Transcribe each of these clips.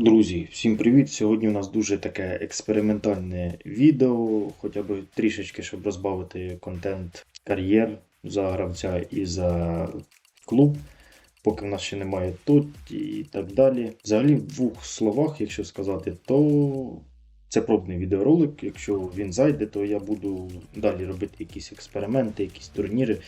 Друзі, всім привіт! Сьогодні у нас дуже таке експериментальне відео, хоча б трішечки, щоб розбавити контент кар'єр за гравця і за клуб, поки в нас ще немає тут і так далі. Взагалі, в двох словах, якщо сказати, то це пробний відеоролик. Якщо він зайде, то я буду далі робити якісь експерименти, якісь турніри,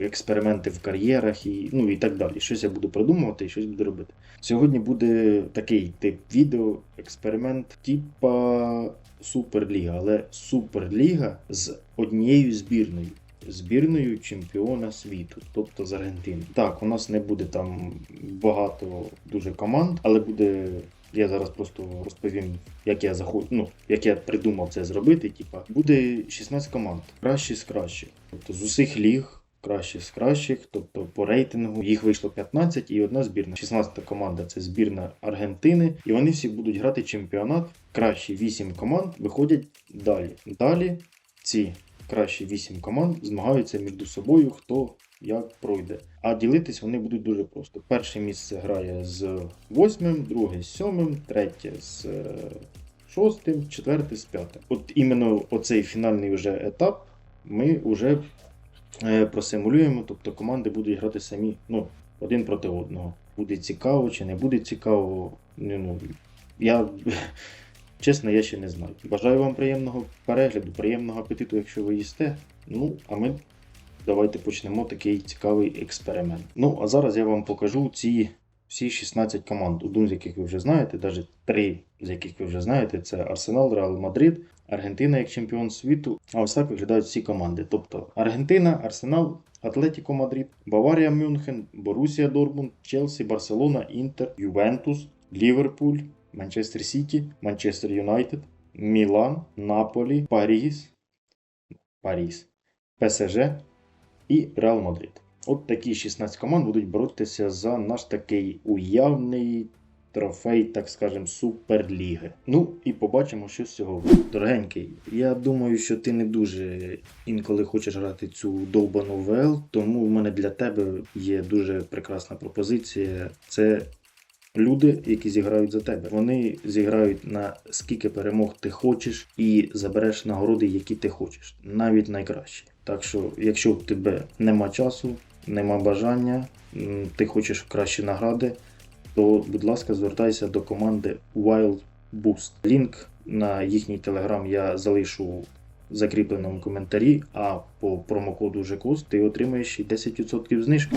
експерименти в кар'єрах і, ну, і так далі. Щось я буду придумувати і щось буду робити. Сьогодні буде такий тип відео, експеримент, типа Суперліга, але Суперліга з однією збірною. Збірною чемпіона світу, тобто з Аргентини. Так, у нас не буде там багато дуже команд, але буде. Я зараз просто розповім, як я заход... ну, як я придумав це зробити. Типа, буде 16 команд, кращі з кращих. Тобто з усіх ліг кращі з кращих, тобто по рейтингу їх вийшло 15 і одна збірна. 16 команда це збірна Аргентини, і вони всі будуть грати чемпіонат. Кращі 8 команд виходять далі. Далі ці кращі 8 команд змагаються між собою, хто як пройде. А ділитись вони будуть дуже просто. Перше місце грає з 8, друге з 7, третє з е, шостим, четверте з п'ятим. От іменно оцей фінальний вже етап ми вже просимулюємо, тобто команди будуть грати самі ну, один проти одного. Буде цікаво чи не буде цікаво. Ну, я, чесно, я ще не знаю. Бажаю вам приємного перегляду, приємного апетиту, якщо ви їсте. Ну, а ми давайте почнемо такий цікавий експеримент. Ну, а зараз я вам покажу ці всі 16 команд, одну з яких ви вже знаєте, навіть три з яких ви вже знаєте, це Арсенал, Реал Мадрид, Аргентина як чемпіон світу. А ось так виглядають всі команди. Тобто Аргентина, Арсенал, Атлетіко Мадрид, Баварія Мюнхен, Борусія Дортмунд, Челсі, Барселона, Інтер, Ювентус, Ліверпуль, Манчестер Сіті, Манчестер Юнайтед, Мілан, Наполі, Паріс, Паріс, ПСЖ і Реал Мадрид. От такі 16 команд будуть боротися за наш такий уявний трофей, так скажемо, Суперліги. Ну і побачимо, що з цього буде. Дорогенький, я думаю, що ти не дуже інколи хочеш грати цю довбану ВЛ, тому в мене для тебе є дуже прекрасна пропозиція. Це люди, які зіграють за тебе. Вони зіграють на скільки перемог ти хочеш і забереш нагороди, які ти хочеш, навіть найкращі. Так що, якщо в тебе нема часу, нема бажання, ти хочеш кращі награди, то, будь ласка, звертайся до команди Wild Boost. Лінк на їхній телеграм я залишу в закріпленому коментарі, а по промокоду ЖКУС ти отримаєш і 10% знижки.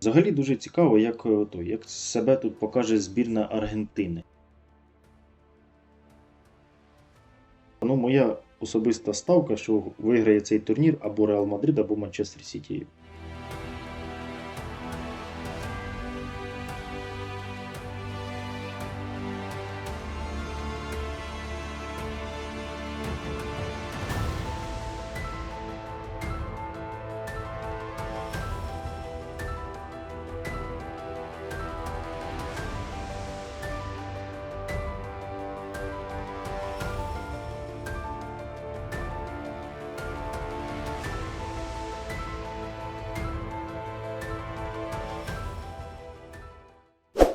Взагалі дуже цікаво, як, е, то, як себе тут покаже збірна Аргентини. Моя особиста ставка, що виграє цей турнір або Реал Мадрид, або Манчестер Сіті.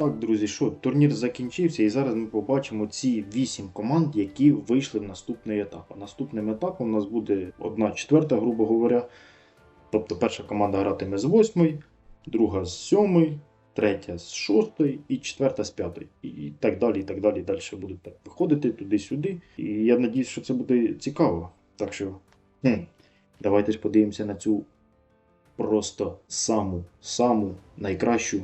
Так, друзі, що турнір закінчився, і зараз ми побачимо ці 8 команд, які вийшли в наступний етап. А наступним етапом у нас буде 1 четверта, грубо говоря. Тобто перша команда гратиме з 8, друга з 7, третя з 6 і четверта з 5. І так далі, і так далі. Далі будуть так виходити туди-сюди. І я надіюсь, що це буде цікаво. Так що, хм, давайте ж подивимося на цю просто саму, саму найкращу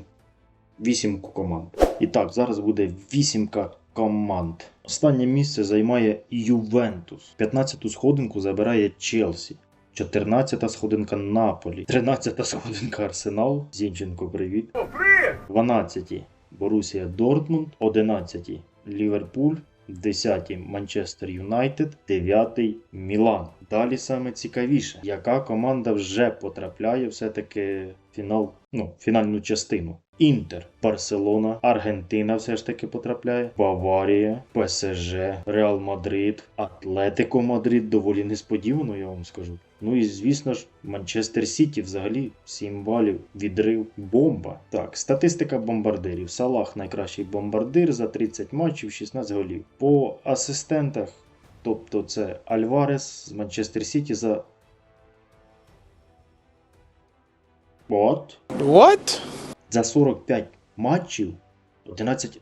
вісімку команд. І так, зараз буде вісімка команд. Останнє місце займає Ювентус. 15-ту сходинку забирає Челсі. 14-та сходинка Наполі. 13-та сходинка Арсенал. Зінченко, привіт. 12-ті Борусія Дортмунд. 11-ті Ліверпуль. 10-ті Манчестер Юнайтед, 9-й Мілан. Далі саме цікавіше, яка команда вже потрапляє все-таки фінал, ну, фінальну частину. Інтер, Барселона, Аргентина все ж таки потрапляє, Баварія, ПСЖ, Реал Мадрид, Атлетико Мадрид доволі несподівано, я вам скажу. Ну і звісно ж, Манчестер Сіті взагалі 7 балів відрив бомба. Так, статистика бомбардирів. Салах найкращий бомбардир за 30 матчів, 16 голів. По асистентах, тобто це Альварес з Манчестер Сіті за. От. What? За 45 матчів 11.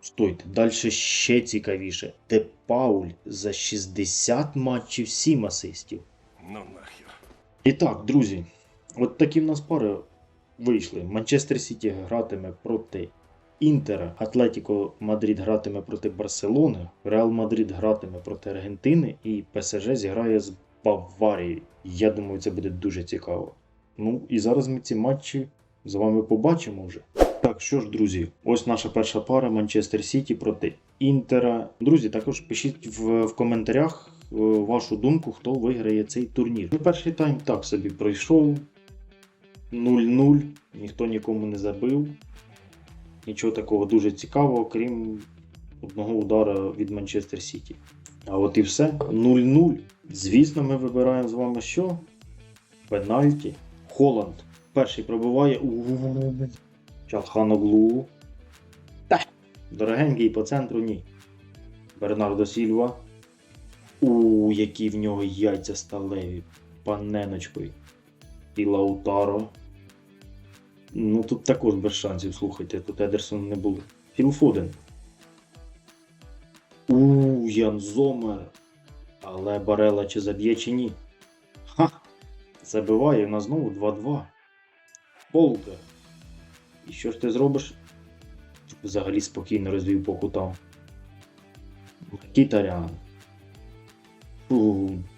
Стойте, далі ще цікавіше. Де Пауль за 60 матчів 7 асистів. Ну нахер. І так, друзі, от такі в нас пари вийшли. Манчестер Сіті гратиме проти Інтера, Атлетіко Мадрид гратиме проти Барселони, Реал Мадрид гратиме проти Аргентини і ПСЖ зіграє з Баварією. Я думаю, це буде дуже цікаво. Ну і зараз ми ці матчі з вами побачимо вже. Так, що ж, друзі, ось наша перша пара Манчестер Сіті проти Інтера. Друзі, також пишіть в, в коментарях е, вашу думку, хто виграє цей турнір. Ну, перший тайм так собі пройшов. 0-0, ніхто нікому не забив. Нічого такого дуже цікавого, крім одного удара від Манчестер Сіті. А от і все. 0-0. Звісно, ми вибираємо з вами що? Пенальті. Холланд. Перший пробиває. У-у-у. Чалханоглу. Та. Дорогенький по центру ні. Бернардо Сільва. У, які в нього яйця сталеві. Паненочкою. І Лаутаро. Ну тут також без шансів, слухайте, тут Едерсон не було. Філ Фоден. У, Ян Зомер. Але Барела чи заб'є, чи ні? Ха! Забиває на знову 2-2. Полка. І що ж ти зробиш? Взагалі спокійно розвів по кутам. Кітарян.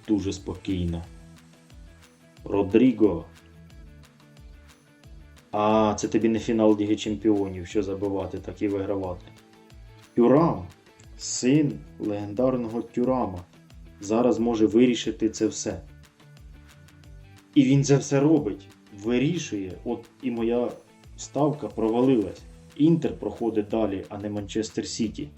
Дуже спокійно. Родріго. А, це тобі не фінал Ліги Чемпіонів, що забивати, так і вигравати. Тюрам, син легендарного Тюрама, зараз може вирішити це все. І він це все робить. Вирішує. От і моя ставка провалилась. Інтер проходить далі, а не Манчестер Сіті.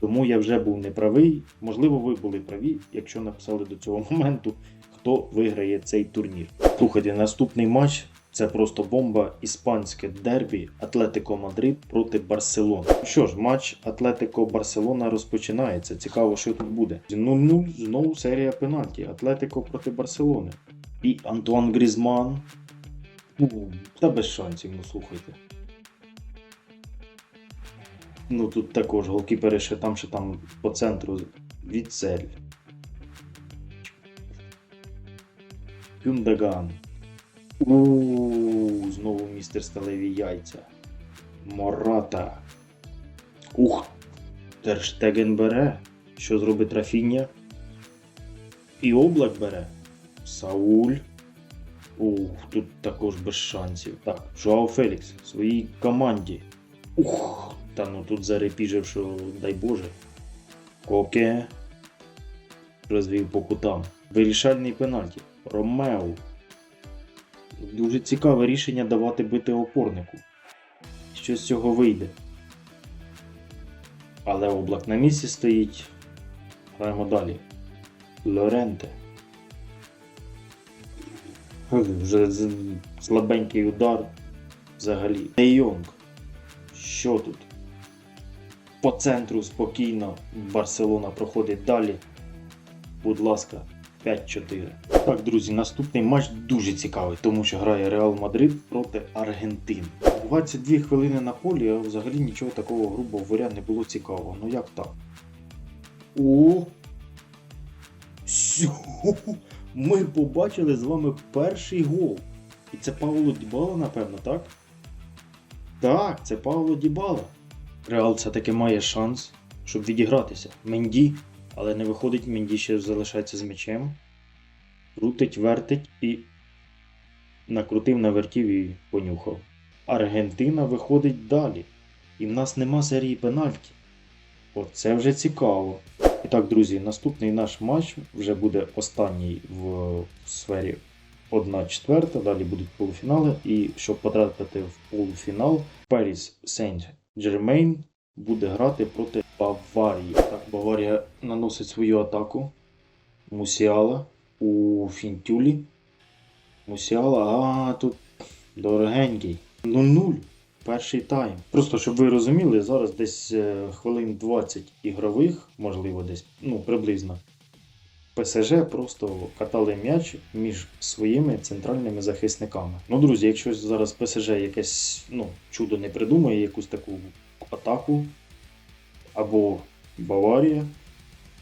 Тому я вже був неправий. Можливо, ви були праві, якщо написали до цього моменту, хто виграє цей турнір. Слухайте, наступний матч це просто бомба. Іспанське дербі Атлетико Мадрид проти Барселони. Що ж, матч Атлетико Барселона розпочинається. Цікаво, що тут буде. 0-0, знову серія пенальті. Атлетико проти Барселони. І Антуан Грізман. Ну, та без шансів, ну слухайте. Ну тут також голкіпери ще там, ще там по центру Віцель. Кюндаган. Ууу, знову містер сталеві яйця. Мората. Ух! Терштеген бере. Що зробить Рафіння? І облак бере. Сауль. Ух, тут також без шансів. Так, Жуау Фелікс в своїй команді. Ух, та ну тут зарепіжив, що дай Боже. Коке. Розвів по кутам. Вирішальний пенальті. Ромео. Дуже цікаве рішення давати бити опорнику. Що з цього вийде. Але облак на місці стоїть. Граємо далі. Лоренте. Вже слабенький удар. Взагалі. Де Йонг. Що тут? По центру спокійно. Барселона проходить далі. Будь ласка, 5-4. Так, друзі, наступний матч дуже цікавий, тому що грає Реал Мадрид проти Аргентини. 22 хвилини на полі, а взагалі нічого такого грубо говоря не було цікавого. Ну як так? О! Сю! Ми побачили з вами перший гол. І це Павло Дібала, напевно, так? Так, це Павло Дібала. Реал все-таки має шанс, щоб відігратися. Менді, але не виходить, Менді ще залишається з м'ячем. Крутить, вертить і накрутив, навертів і понюхав. Аргентина виходить далі. І в нас нема серії пенальті. Оце вже цікаво. І так, друзі, наступний наш матч вже буде останній в сфері 1 четверта. Далі будуть полуфінали. І щоб потрапити в полуфінал, Сент Джермейн буде грати проти Баварії. Баварія наносить свою атаку. Мусіала. у Фінтюлі. Мусіала, а тут дорогенький. 0-0. Перший тайм. Просто щоб ви розуміли, зараз десь е, хвилин 20 ігрових, можливо, десь, ну, приблизно. ПСЖ просто катали м'яч між своїми центральними захисниками. Ну, друзі, якщо зараз ПСЖ якесь ну, чудо не придумає, якусь таку атаку або Баварія,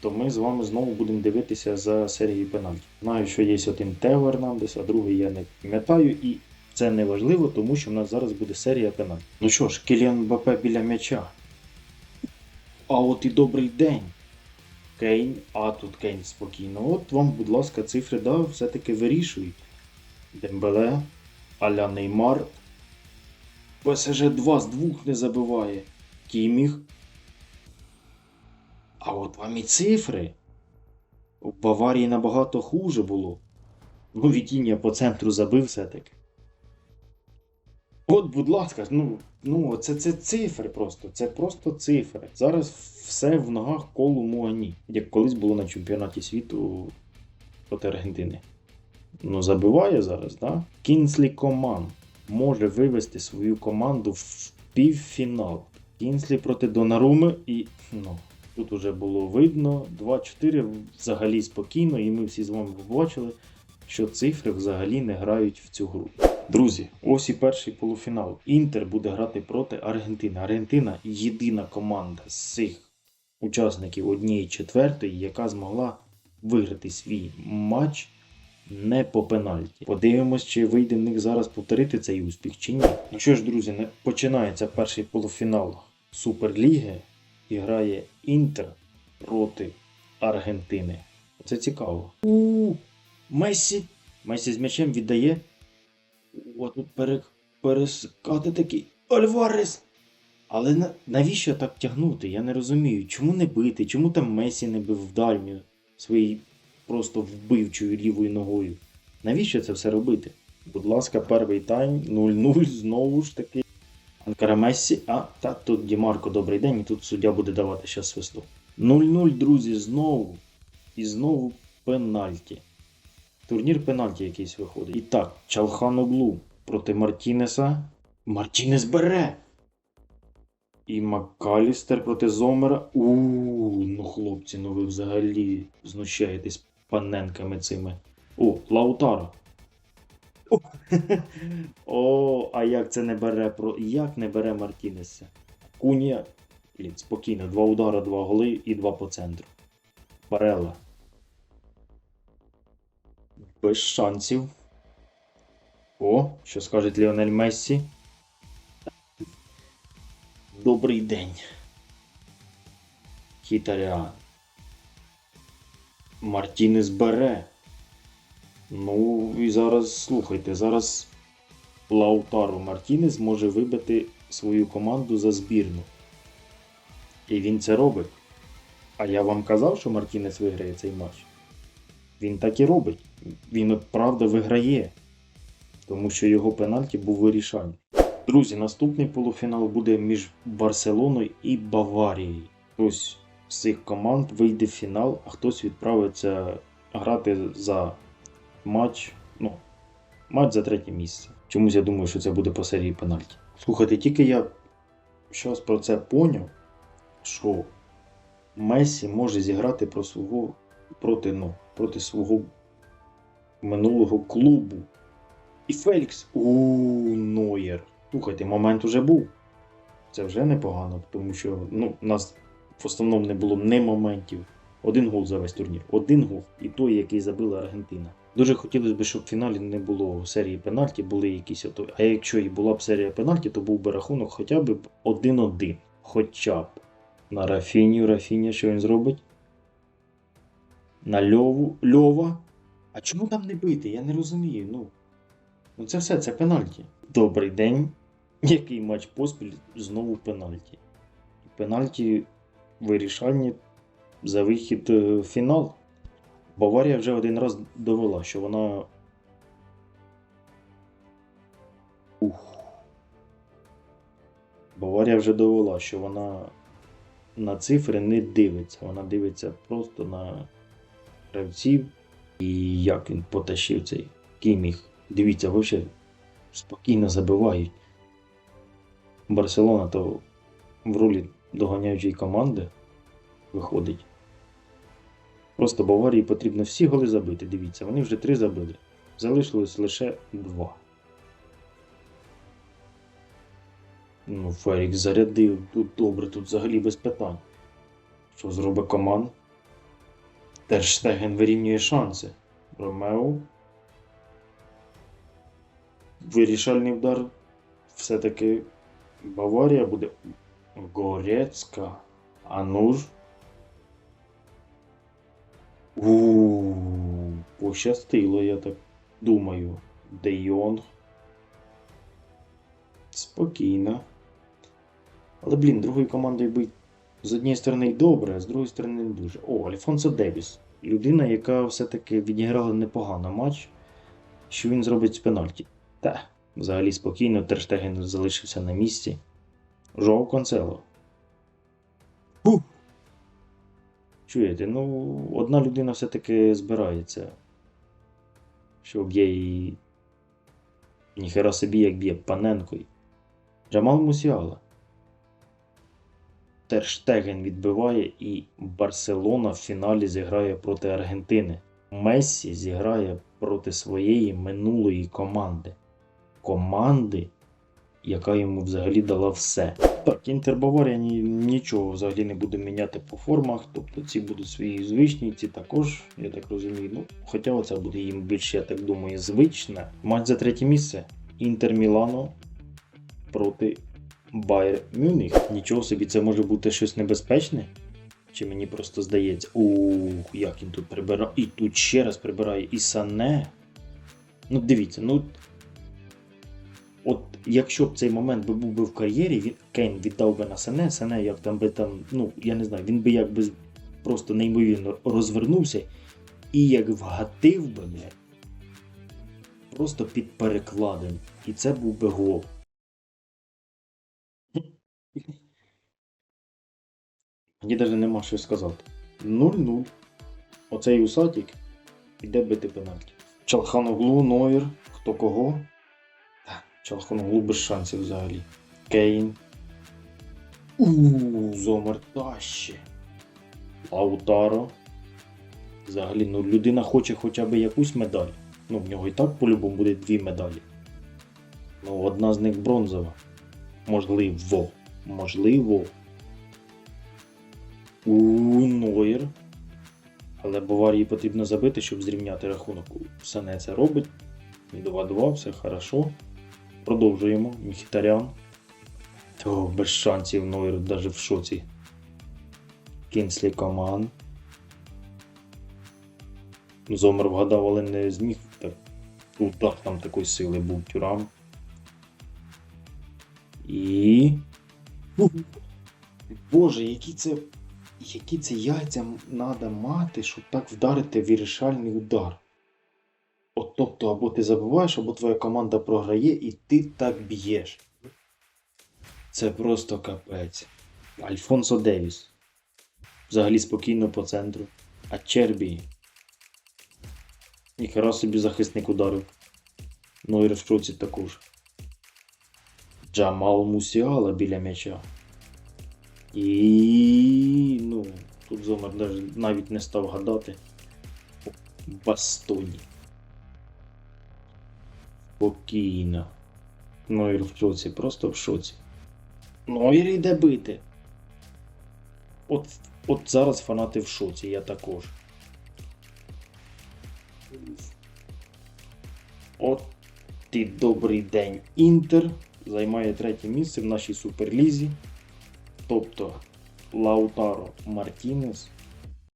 то ми з вами знову будемо дивитися за серією пенальті. Знаю, що є один Тео а другий я не пам'ятаю, і це не важливо, тому що в нас зараз буде серія пенальті. Ну що ж, Кіліан Мбаппе біля м'яча. А от і добрий день. Кейн, а тут Кейн спокійно. От вам, будь ласка, цифри да, все-таки вирішують. Дембеле, Аля Неймар. ПСЖ 2 з 2 не забиває. Кіміх. А от вам і цифри. У Баварії набагато хуже було. Ну, Вітіння по центру забив все-таки. От, будь ласка, ну, ну це, це цифри просто. Це просто цифри. Зараз все в ногах колу Муані, як колись було на чемпіонаті світу проти Аргентини. Ну, забиває зараз, да? Кінслі Коман може вивести свою команду в півфінал. Кінслі проти Донаруми і. ну, Тут уже було видно 2-4 взагалі спокійно, і ми всі з вами побачили, що цифри взагалі не грають в цю гру. Друзі, ось і перший полуфінал. Інтер буде грати проти Аргентини. Аргентина єдина команда з цих учасників однієї четвертої, яка змогла виграти свій матч не по пенальті. Подивимось, чи вийде в них зараз повторити цей успіх чи ні. Ну що ж, друзі, починається перший полуфінал Суперліги грає Інтер проти Аргентини. Це цікаво. У Месі. Месі з м'ячем віддає. О, тут пере, перескати такий Альварес. Але на, навіщо так тягнути? Я не розумію. Чому не бити? Чому там Месі не бив в дальню своєю просто вбивчою лівою ногою? Навіщо це все робити? Будь ласка, перший тайм 0-0 знову ж таки. Анкара Мессі, а та тут Дімарко, добрий день, і тут суддя буде давати ще свисток. 0-0, друзі, знову. І знову пенальті. Турнір пенальті якийсь виходить. І так, Чалханоглу проти Мартінеса. Мартінес бере. І Маккалістер проти Зомера. Ууу, ну хлопці, ну ви взагалі знущаєтесь паненками цими. О, Лаутаро. О, а як це не бере про. Як не бере Мартінеса? Кунія. Блін, спокійно, два удара, два голи і два по центру. Барела. Без шансів. О, що скаже Ліонель Мессі. Добрий день. Хітаріан. Мартінес бере. Ну, і зараз слухайте, зараз Лаутаро Мартінес може вибити свою команду за збірну. І він це робить. А я вам казав, що Мартінес виграє цей матч. Він так і робить. Він от правда виграє. Тому що його пенальті був вирішальний. Друзі, наступний полуфінал буде між Барселоною і Баварією. Хтось з цих команд вийде в фінал, а хтось відправиться грати за матч. Ну, матч за третє місце. Чомусь я думаю, що це буде по серії пенальті. Слухайте, тільки я щось про це поняв, що Месі може зіграти про свого проти, ну, проти свого минулого клубу. І Фелікс. у Нойер. Слухайте, момент уже був. Це вже непогано, тому що ну, нас в основному не було не моментів. Один гол за весь турнір. Один гол. І той, який забила Аргентина. Дуже хотілося б, щоб в фіналі не було серії пенальті, були якісь ото. А якщо і була б серія пенальті, то був би рахунок хоча б 1-1. Хоча б. На Рафінію, Рафіня, що він зробить? На Льову. Льова. А чому там не бити? Я не розумію. Ну, ну це все, це пенальті. Добрий день. Який матч поспіль знову пенальті. Пенальті вирішальні за вихід е, в фінал. Баварія вже один раз довела, що вона. Ух. Баварія вже довела, що вона на цифри не дивиться. Вона дивиться просто на гравців І як він потащив цей кіміх. Дивіться, взагалі спокійно забивають. Барселона то в ролі доганяючої команди виходить. Просто Баварії потрібно всі голи забити. Дивіться, вони вже три забили. Залишилось лише два. Ну, Ферікс зарядив. Тут добре, тут взагалі без питань. Що зробить команд? Терштеген вирівнює шанси. Ромео. Вирішальний удар. Все-таки Баварія буде. Горецька. Анур. У пощастило, я так думаю. Де Йонг. Спокійно. Але, блін, другою командою бить з однієї сторони добре, а з другої сторони не дуже. О, Альфонсо Девіс. Людина, яка все-таки відіграла непогано матч. Що він зробить з пенальті? Та, взагалі спокійно, Терштеген залишився на місці. Жоу Концело. Чуєте, ну, одна людина все-таки збирається. Що б'є її. Ніхера собі, як б'є Паненкою. Джамал Мусіала. Терштеген відбиває і Барселона в фіналі зіграє проти Аргентини. Мессі зіграє проти своєї минулої команди. Команди, яка йому взагалі дала все. Так, Інтер Баварія ні, нічого взагалі не буде міняти по формах. Тобто ці будуть свої звичні, ці також, я так розумію. Ну, хоча оце буде їм більше, я так думаю, звичне. Матч за третє місце. Інтер Мілано проти Байер Мюніх. Нічого собі, це може бути щось небезпечне? Чи мені просто здається, ух, як він тут прибирає. І тут ще раз прибирає і Сане. Ну, дивіться, ну. От якщо б цей момент би був би в кар'єрі, він Кейн віддав би на Сане, Сане, як там би там, ну, я не знаю, він би якби просто неймовірно розвернувся і як вгатив би, блядь, просто під перекладем. І це був би гол. Мені навіть нема що сказати. 0-0. Оцей усатік іде бити пенальті. Чалханоглу, Нойер, хто кого? Та, Чалханоглу без шансів взагалі. Кейн. Ууу, Зомер таще. Лаутаро. Взагалі, ну людина хоче хоча б якусь медаль. Ну, в нього і так по-любому буде дві медалі. Ну, одна з них бронзова. Можливо. Можливо. У Нойер. Але Баварії потрібно забити, щоб зрівняти рахунок. Все не це робить. 2-2, все хорошо. Продовжуємо. Міхітарян. То без шансів Нойер навіть в шоці. Кінслі Коман. Зомер вгадав, але не зміг. Так, удар там такої сили був тюрам. І. Боже, які це. Які це яйця треба мати, щоб так вдарити вирішальний удар. Тобто, або ти забуваєш, або твоя команда програє, і ти так б'єш. Це просто капець. Альфонсо Девіс. Взагалі спокійно по центру. А Чербі. Ніхера собі захисник ударив. Ну і шоці також. Джамал Мусіала біля м'яча. І ну, тут Зомер навіть не став гадати. Бастоні. Спокійно. Нойер в шоці, просто в шоці. Нойер йде бити. От, от зараз фанати в шоці, я також. От ти добрий день. Інтер займає третє місце в нашій суперлізі. Тобто Лаутаро Мартінес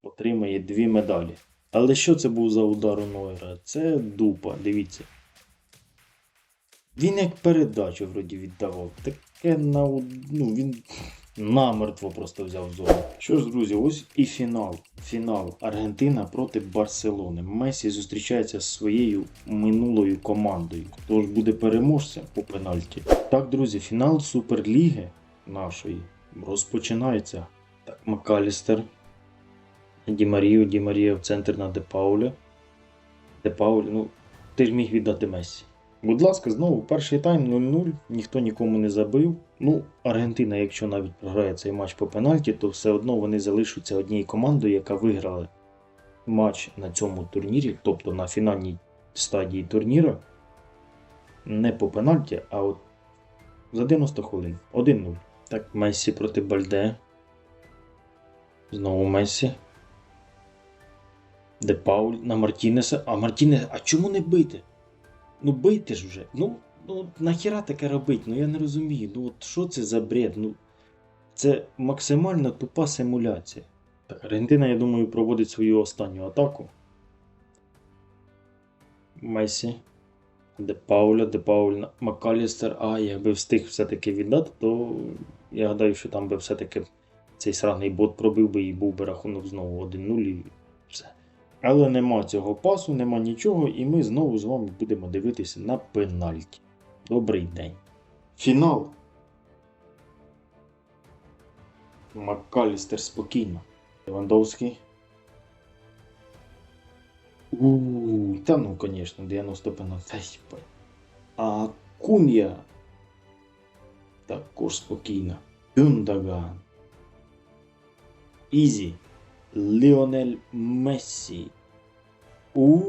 отримає дві медалі. Але що це був за удар у Нойера? Це дупа, дивіться. Він як передачу вроді віддавав. Таке на ну, він намертво просто взяв зону. Що ж, друзі, ось і фінал. Фінал Аргентина проти Барселони. Месі зустрічається з своєю минулою командою. Хто ж буде переможцем по пенальті? Так, друзі, фінал Суперліги нашої розпочинається. Так, Макалістер. Ді Марію, Ді Марія в центр на Де Пауля. Де Пауль, ну ти ж міг віддати Мессі. Будь ласка, знову перший тайм 0-0, ніхто нікому не забив. Ну, Аргентина, якщо навіть програє цей матч по пенальті, то все одно вони залишаться однією командою, яка виграла матч на цьому турнірі, тобто на фінальній стадії турніру. Не по пенальті, а от за 90 хвилин. 1-0. Так, Мессі проти Бальде. Знову Мессі. Де Пауль на Мартінеса. А Мартінес, а чому не бити? Ну бийте ж вже. Ну, ну нахіра таке робить? Ну я не розумію. Ну от що це за бред? Ну це максимально тупа симуляція. Так, Аргентина, я думаю, проводить свою останню атаку. Месі. Де Пауля, де Пауль Макалістер. А, якби встиг все-таки віддати, то я гадаю, що там би все-таки цей сраний бот пробив би і був би рахунок знову 1-0 і все. Але нема цього пасу, нема нічого, і ми знову з вами будемо дивитися на пенальті. Добрий день. Фінал. Маккалістер спокійно. Левандовський. Ууу, та ну, звісно, 90 пенальті. А Кун'я. Також спокійно. Юндаган. Ізі. Ліонель Мессі. у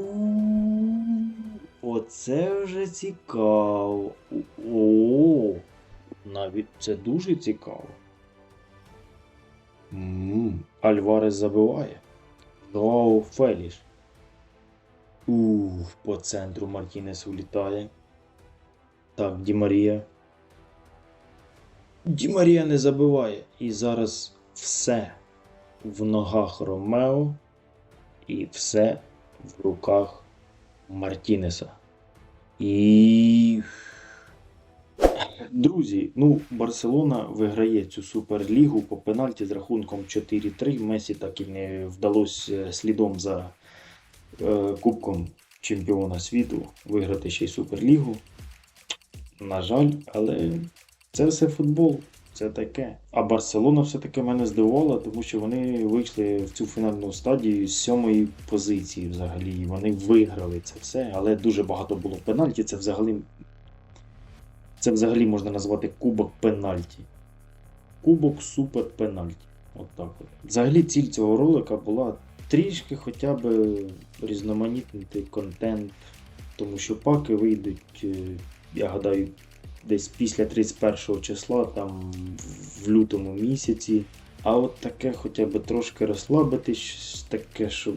Оце вже цікаво. О, навіть це дуже цікаво. м Альварес забиває. Жоао Феліш. Ух, по центру Мартінес улітає. Так, Ді Марія. Ді Марія не забиває. І зараз все в ногах Ромео і все в руках Мартінеса. І. Друзі, ну, Барселона виграє цю суперлігу по пенальті з рахунком 4-3. Месі так і не вдалося слідом за е, Кубком чемпіона світу виграти ще й суперлігу. На жаль, але це все футбол. Це таке. А Барселона все-таки мене здивувала, тому що вони вийшли в цю фінальну стадію з сьомої позиції взагалі. І вони виграли це все, але дуже багато було пенальті. Це взагалі. Це взагалі можна назвати кубок пенальті. Кубок супер пенальті. От так от. Взагалі ціль цього ролика була трішки хоча б різноманітнити контент, тому що паки вийдуть, е, я гадаю, десь після 31 числа, там в лютому місяці. А от таке хоча б трошки розслабитись, таке, щоб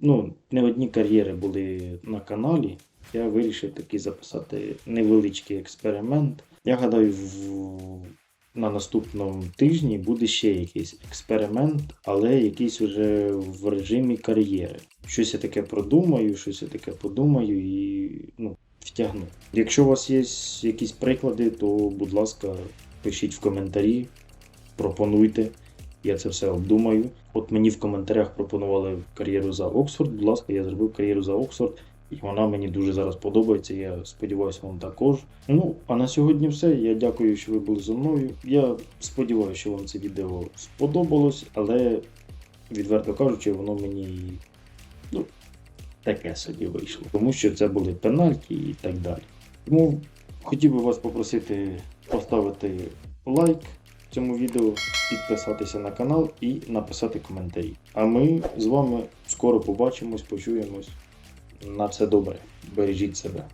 ну, не одні кар'єри були на каналі. Я вирішив таки записати невеличкий експеримент. Я гадаю, в... на наступному тижні буде ще якийсь експеримент, але якийсь уже в режимі кар'єри. Щось я таке продумаю, щось я таке подумаю і ну, втягну. Якщо у вас є якісь приклади, то будь ласка, пишіть в коментарі, пропонуйте. Я це все обдумаю. От мені в коментарях пропонували кар'єру за Оксфорд. Будь ласка, я зробив кар'єру за Оксфорд, і вона мені дуже зараз подобається. Я сподіваюся, вам також. Ну, а на сьогодні все. Я дякую, що ви були зі мною. Я сподіваюся, що вам це відео сподобалось, але, відверто кажучи, воно мені таке собі вийшло. Тому що це були пенальті і так далі. Тому хотів би вас попросити поставити лайк цьому відео, підписатися на канал і написати коментарі. А ми з вами скоро побачимось, почуємось. На все добре. Бережіть себе.